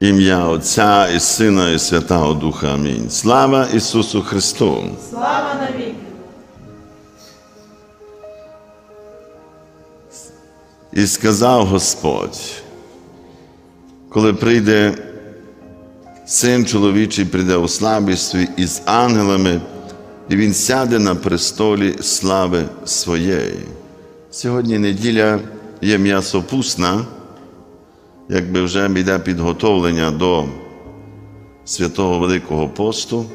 Ім'я Отця і Сина, і Святого Духа. Амінь. Слава Ісусу Христу! Слава навіки! І сказав Господь, коли прийде син чоловічий, прийде у слабісті із ангелами, і він сяде на престолі слави своєї. Сьогодні неділя є м'ясопусна, якби вже йде підготовлення до святого Великого посту,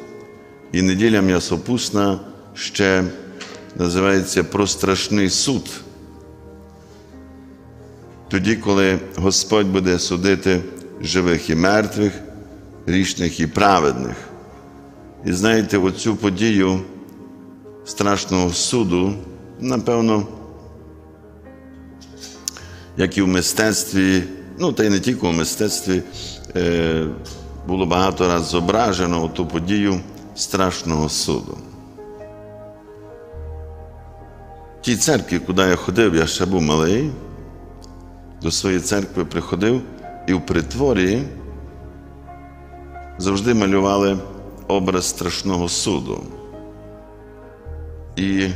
і неділя м'ясопусна ще називається про страшний суд. Тоді, коли Господь буде судити живих і мертвих, грішних і праведних. І знаєте, оцю подію страшного суду, напевно, як і в мистецтві, ну та й не тільки в мистецтві, е, було багато разів зображено ту подію страшного суду. В тій церкві, куди я ходив, я ще був малий, до своєї церкви приходив і в притворі завжди малювали образ страшного суду. І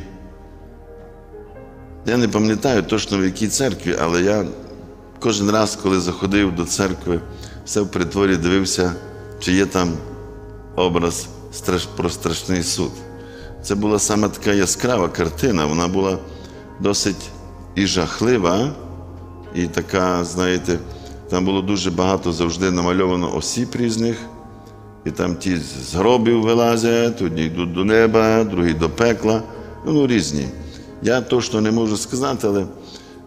я не пам'ятаю точно в якій церкві, але я кожен раз, коли заходив до церкви, все в притворі дивився, чи є там образ про страшний суд. Це була саме така яскрава картина, вона була досить і жахлива, і така, знаєте, там було дуже багато завжди намальовано осіб різних. І там ті з гробів вилазять, одні йдуть до неба, другі до пекла. Ну, різні. Я точно не можу сказати, але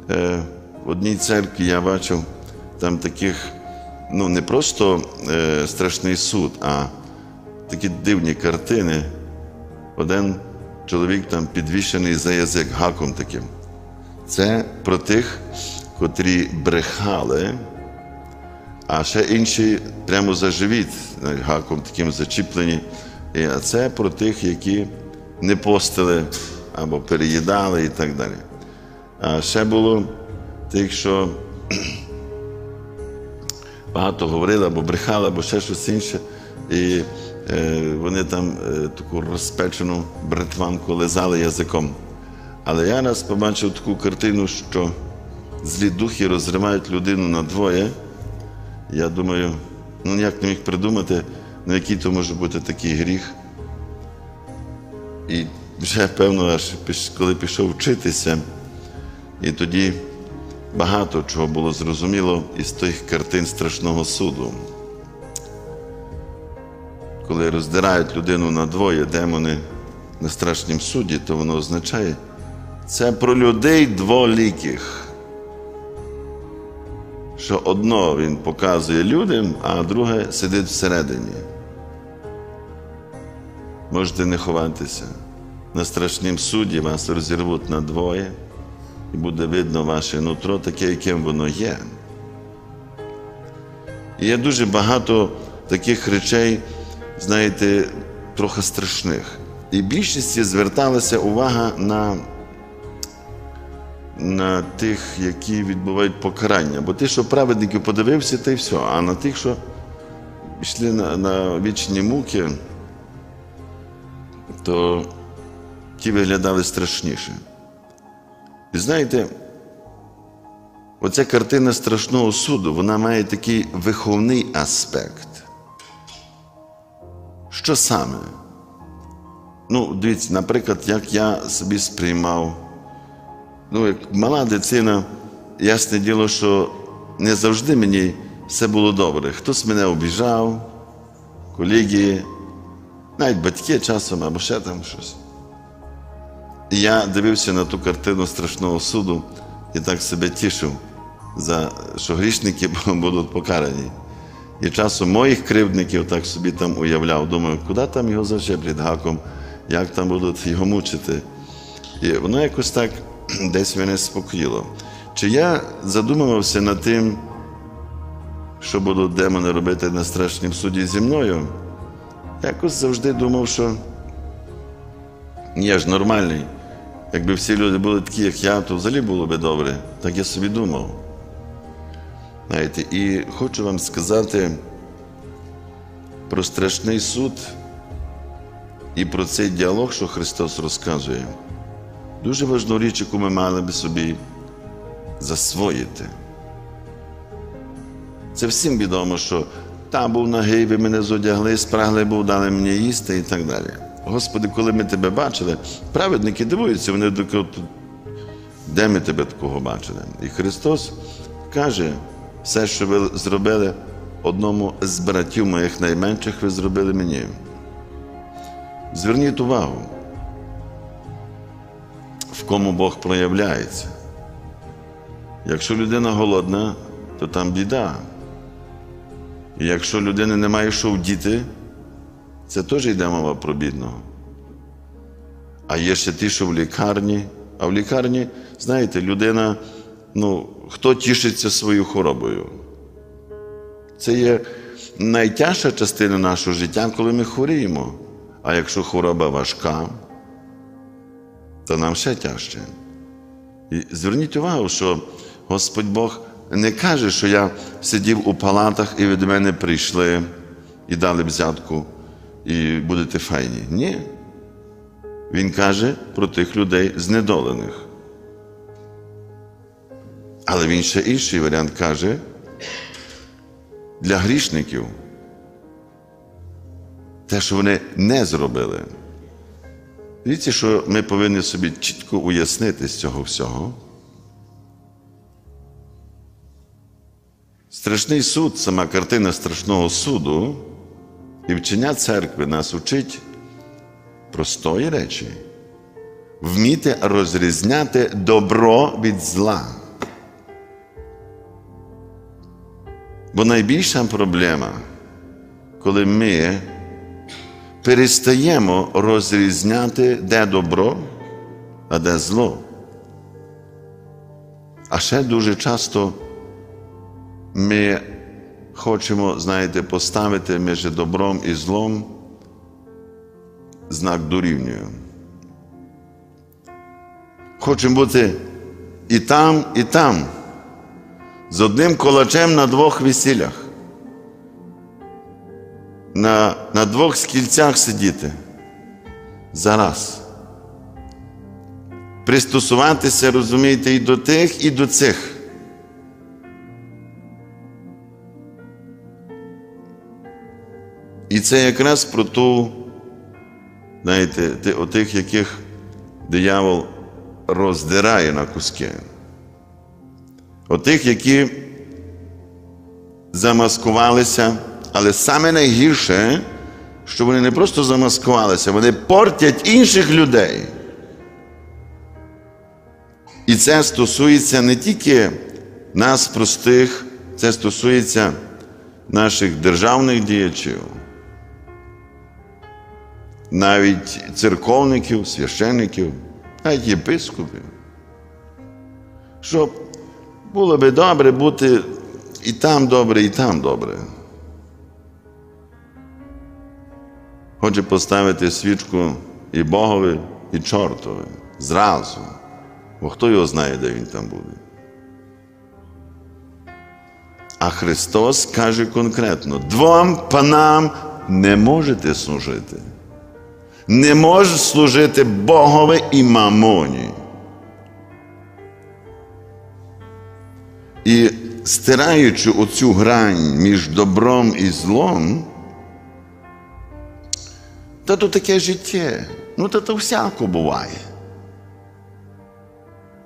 е, одній церкві я бачив там таких, ну, не просто е, страшний суд, а такі дивні картини. Один чоловік там підвішений за язик гаком таким. Це про тих, котрі брехали. А ще інші прямо за живіт, гаком таким зачіплені. А це про тих, які не постили або переїдали і так далі. А ще було тих, що багато говорили або брехали, або ще щось інше. І е, вони там е, таку розпечену братванку лизали язиком. Але я раз побачив таку картину, що злі духи розривають людину на двоє. Я думаю, ну ніяк не міг придумати, ну який то може бути такий гріх. І вже, певно, аж коли пішов вчитися, і тоді багато чого було зрозуміло із тих картин страшного суду. Коли роздирають людину на двоє демони на страшнім суді, то воно означає, це про людей дволіких що одно він показує людям, а друге сидить всередині. Можете не ховатися. На страшнім суді вас розірвуть на двоє, і буде видно ваше нутро, таке, яким воно є. І є дуже багато таких речей, знаєте, трохи страшних. І більшості зверталася увага на на тих, які відбувають покарання. Бо ти, що праведників подивився, та й все. А на тих, що йшли на, на вічні муки, то ті виглядали страшніше. І знаєте, оця картина страшного суду, вона має такий виховний аспект. Що саме? Ну, дивіться, наприклад, як я собі сприймав ну, як мала дитина, ясне діло, що не завжди мені все було добре. Хтось мене обіжав, колеги, навіть батьки часом або ще там щось. Я дивився на ту картину страшного суду і так себе тішив, за, що грішники будуть покарані. І часом моїх кривдників так собі там уявляв, думаю, куди там його зачеплять гаком, як там будуть його мучити. І воно якось так десь мене спокоїло. Чи я задумувався над тим, що будуть демони робити на страшнім суді зі мною? Якось завжди думав, що я ж нормальний. Якби всі люди були такі, як я, то взагалі було би добре. Так я собі думав. Знаєте, і хочу вам сказати про страшний суд і про цей діалог, що Христос розказує. Дуже важну річ, яку ми мали би собі засвоїти. Це всім відомо, що та був нагий, ви мене зодягли, спрагли був, дали мені їсти і так далі. Господи, коли ми тебе бачили, праведники дивуються, вони такі, де ми тебе такого бачили? І Христос каже, все, що ви зробили одному з братів моїх найменших, ви зробили мені. Зверніть увагу, в кому Бог проявляється. Якщо людина голодна, то там біда. І якщо не має що вдіти, це теж йде мова про бідного. А є ще ті, що в лікарні. А в лікарні, знаєте, людина, ну, хто тішиться своєю хворобою? Це є найтяжча частина нашого життя, коли ми хворіємо. А якщо хвороба важка, то нам ще тяжче. І зверніть увагу, що Господь Бог не каже, що я сидів у палатах і від мене прийшли і дали взятку, і будете файні. Ні. Він каже про тих людей знедолених. Але він ще інший варіант каже для грішників. Те, що вони не зробили. Дивіться, що ми повинні собі чітко уяснити з цього всього. Страшний суд, сама картина страшного суду і вчення церкви нас учить простої речі, вміти розрізняти добро від зла. Бо найбільша проблема, коли ми перестаємо розрізняти, де добро, а де зло. А ще дуже часто ми хочемо, знаєте, поставити між добром і злом знак дорівнює. Хочемо бути і там, і там, з одним колачем на двох весіллях, на, на двох скільцях сидіти зараз. Пристосуватися, розумієте, і до тих, і до цих. І це якраз про ту, знаєте, отих, яких диявол роздирає на куски. Отих, які замаскувалися, але саме найгірше, що вони не просто замаскувалися, вони портять інших людей. І це стосується не тільки нас, простих, це стосується наших державних діячів, навіть церковників, священників, навіть єпископів. Щоб було би добре бути і там добре, і там добре. Хоче поставити свічку і Богові, і чортові зразу. Бо хто його знає, де він там буде. А Христос каже конкретно: двом панам не можете служити. Не може служити Богові і мамоні. І стираючи оцю грань між добром і злом, та то таке життя. Ну, то то всяко буває.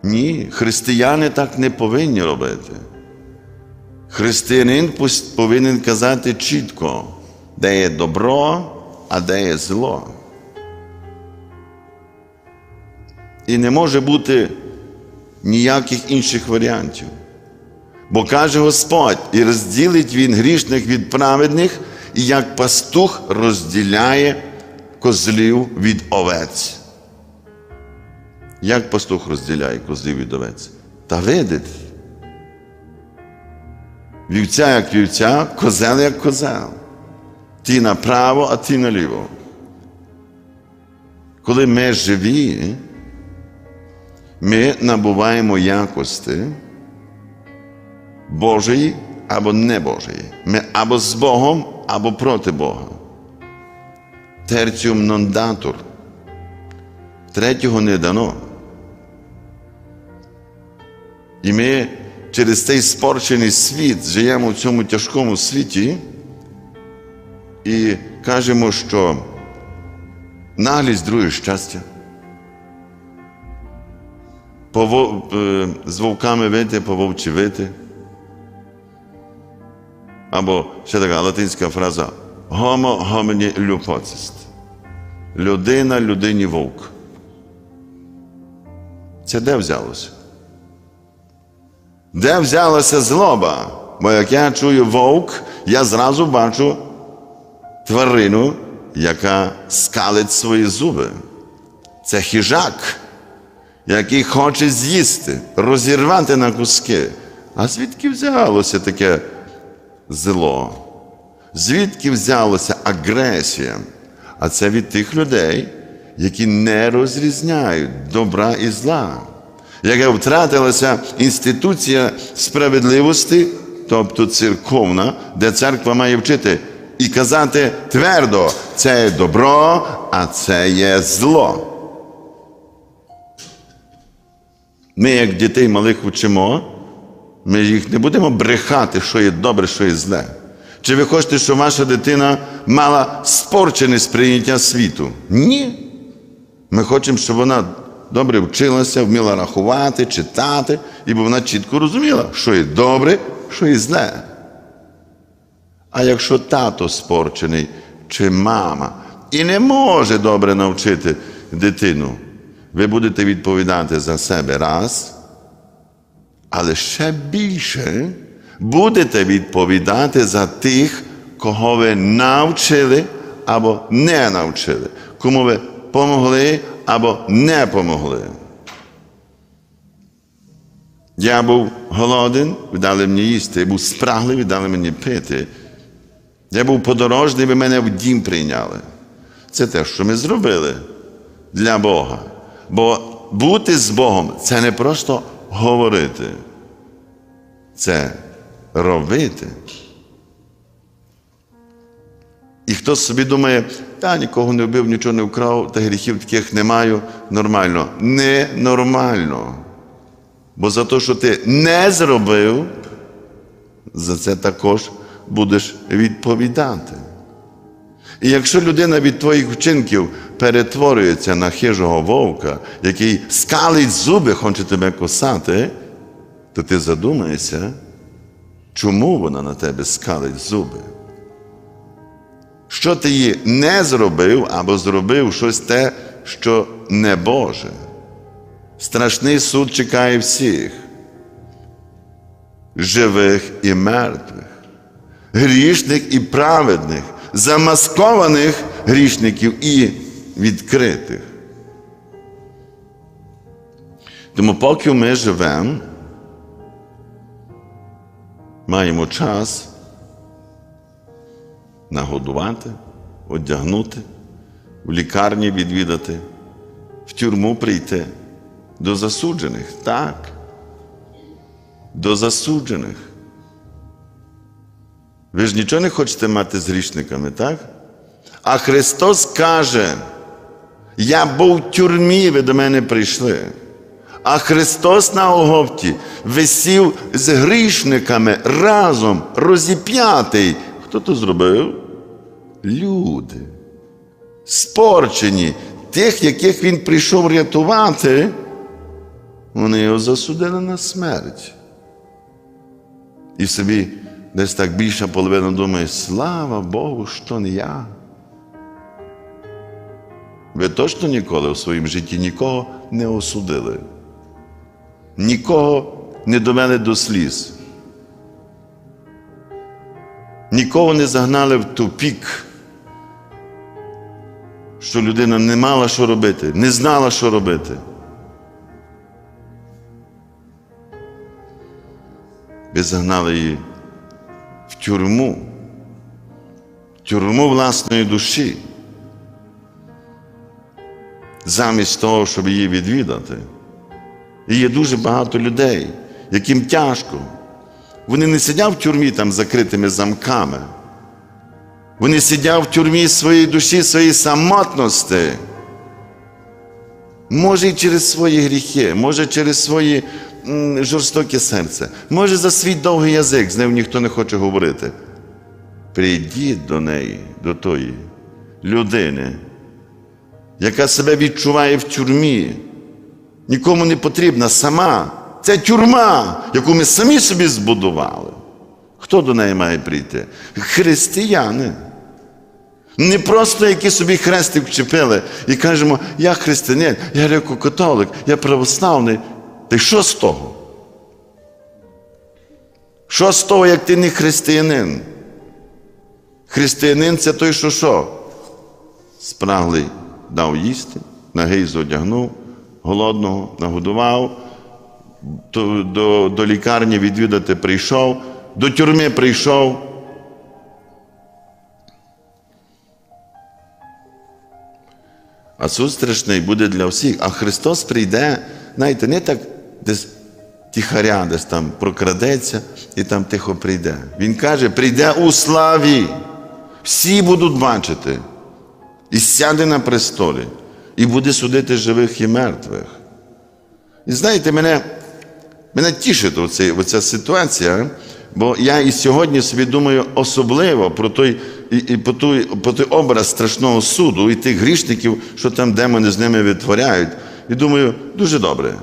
Ні, християни так не повинні робити. Християнин повинен казати чітко, де є добро, а де є зло. І не може бути ніяких інших варіантів. Бо каже Господь, і розділить Він грішних від праведних, і як пастух розділяє козлів від овець. Як пастух розділяє козлів від овець? Та видить. Вівця як вівця, козел як козел. Ті направо, а ті наліво. Коли ми живі, ми набуваємо якості Божої, або не Божої. Ми або з Богом, або проти Бога. Терціум нон датур. Третього не дано. І ми через цей спорчений світ живемо в цьому тяжкому світі і кажемо, що наглість друге щастя. З вовками вити, по вовчі вити. Або ще така латинська фраза Homo homini lupocist. Людина людині вовк. Це де взялося? Де взялася злоба? Бо як я чую вовк, я зразу бачу тварину, яка скалить свої зуби. Це хижак, який хоче з'їсти, розірвати на куски. А звідки взялося таке зло? Звідки взялася агресія? А це від тих людей, які не розрізняють добра і зла. Яка втратилася інституція справедливості, тобто церковна, де церква має вчити і казати твердо, це є добро, а це є зло. Ми, як дітей малих вчимо, ми їх не будемо брехати, що є добре, що є зле. Чи ви хочете, щоб ваша дитина мала спорчене сприйняття світу? Ні. Ми хочемо, щоб вона добре вчилася, вміла рахувати, читати, і бо вона чітко розуміла, що є добре, що є зле. А якщо тато спорчений чи мама і не може добре навчити дитину, ви будете відповідати за себе раз, але ще більше будете відповідати за тих, кого ви навчили або не навчили, кому ви помогли або не помогли. Я був голоден, ви дали мені їсти, я був спрагливий, дали мені пити. Я був подорожний, ви мене в дім прийняли. Це те, що ми зробили для Бога. Бо бути з Богом це не просто говорити, це робити. І хто собі думає, та нікого не вбив, нічого не вкрав, та гріхів таких не маю, нормально. Не нормально. Бо за те, що ти не зробив, за це також будеш відповідати. І якщо людина від твоїх вчинків перетворюється на хижого вовка, який скалить зуби, хоче тебе косати, то ти задумаєшся, чому вона на тебе скалить зуби. Що ти її не зробив або зробив щось те, що не Боже. Страшний суд чекає всіх, живих і мертвих, грішних і праведних, замаскованих грішників і відкритих. Тому поки ми живемо, маємо час нагодувати, одягнути, в лікарні відвідати, в тюрму прийти, до засуджених, так, до засуджених. Ви ж нічого не хочете мати з грішниками, так? А Христос каже, я був в тюрмі, ви до мене прийшли. А Христос на Оговті висів з грішниками разом розіп'ятий. Хто то зробив? Люди. Спорчені, тих, яких він прийшов рятувати, вони його засудили на смерть. І собі десь так більша половина думає, слава Богу, що не я. Ви точно ніколи в своєму житті нікого не осудили, нікого не довели до сліз, нікого не загнали в тупік, що людина не мала що робити, не знала, що робити. Ви загнали її тюрму, тюрму власної душі, замість того, щоб її відвідати. І є дуже багато людей, яким тяжко, Вони не сидять в тюрмі там закритими замками. Вони сидять в тюрмі своєї душі, своєї самотності. Може і через свої гріхи, може через своє м, жорстоке серце, може за свій довгий язик, з ним ніхто не хоче говорити. Прийдіть до неї, до тої людини, яка себе відчуває в тюрмі, нікому не потрібна сама. Це тюрма, яку ми самі собі збудували. Хто до неї має прийти? Християни. Не просто які собі хрестик вчепили і кажемо, я християнин, я греко-католик, я православний. Й що з того? Що з того, як ти не християнин? Християнин це той, що що? Спраглий дав їсти, нагий зодягнув, голодного нагодував, до, до, до лікарні відвідати прийшов, до тюрми прийшов. А суд страшний буде для всіх. А Христос прийде, знаєте, не так десь тихаря, десь там прокрадеться і там тихо прийде. Він каже, прийде у славі. Всі будуть бачити. І сяде на престолі, і буде судити живих і мертвих. І знаєте, мене, мене тішить оця, оця ситуація, бо я і сьогодні собі думаю особливо про той, і, і про, той, про той образ страшного суду і тих грішників, що там демони з ними витворяють. І думаю, дуже добре.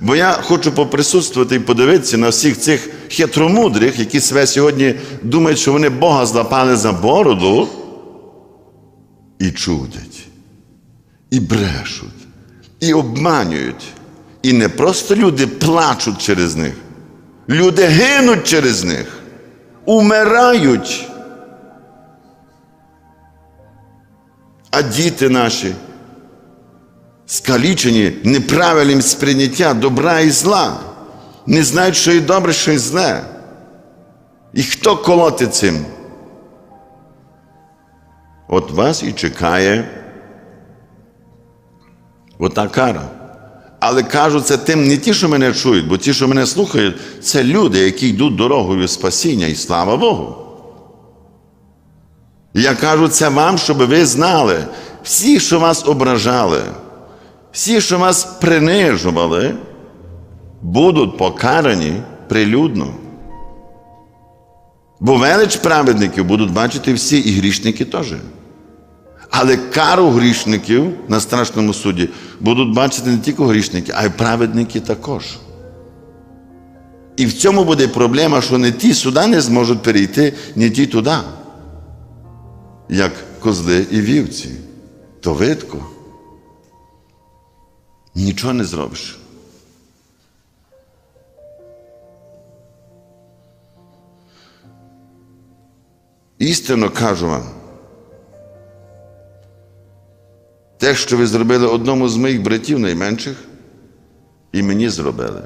Бо я хочу поприсутствувати і подивитися на всіх цих хитромудрих, які себе сьогодні думають, що вони Бога злапали за бороду і чудять, і брешуть, і обманюють. І не просто люди плачуть через них, люди гинуть через них, умирають. А діти наші скалічені неправильним сприйняття добра і зла, не знають, що і добре, що і зле. І хто колоти цим? От вас і чекає ота кара. Але кажу це тим не ті, що мене чують, бо ті, що мене слухають, це люди, які йдуть дорогою спасіння, і слава Богу. Я кажу це вам, щоб ви знали, всі, що вас ображали, всі, що вас принижували, будуть покарані прилюдно. Бо велич праведників будуть бачити всі, і грішники теж. Але кару грішників на страшному суді будуть бачити не тільки грішники, а й праведники також. І в цьому буде проблема, що не ті сюди не зможуть перейти, не ті туди, як козли і вівці. То видко. Нічого не зробиш. Істинно кажу вам, те, що ви зробили одному з моїх братів найменших, і мені зробили.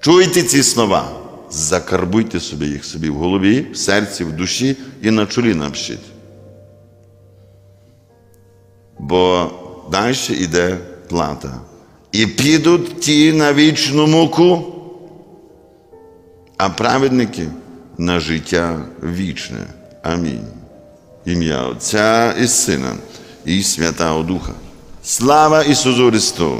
Чуйте ці слова, закарбуйте собі їх собі в голові, в серці, в душі і на чолі напишіть. Бо далі йде плата. І підуть ті на вічну муку, а праведники на життя вічне. Амінь. Ім'я Отця і Сина і Святого Духа. Слава Ісусу Христу!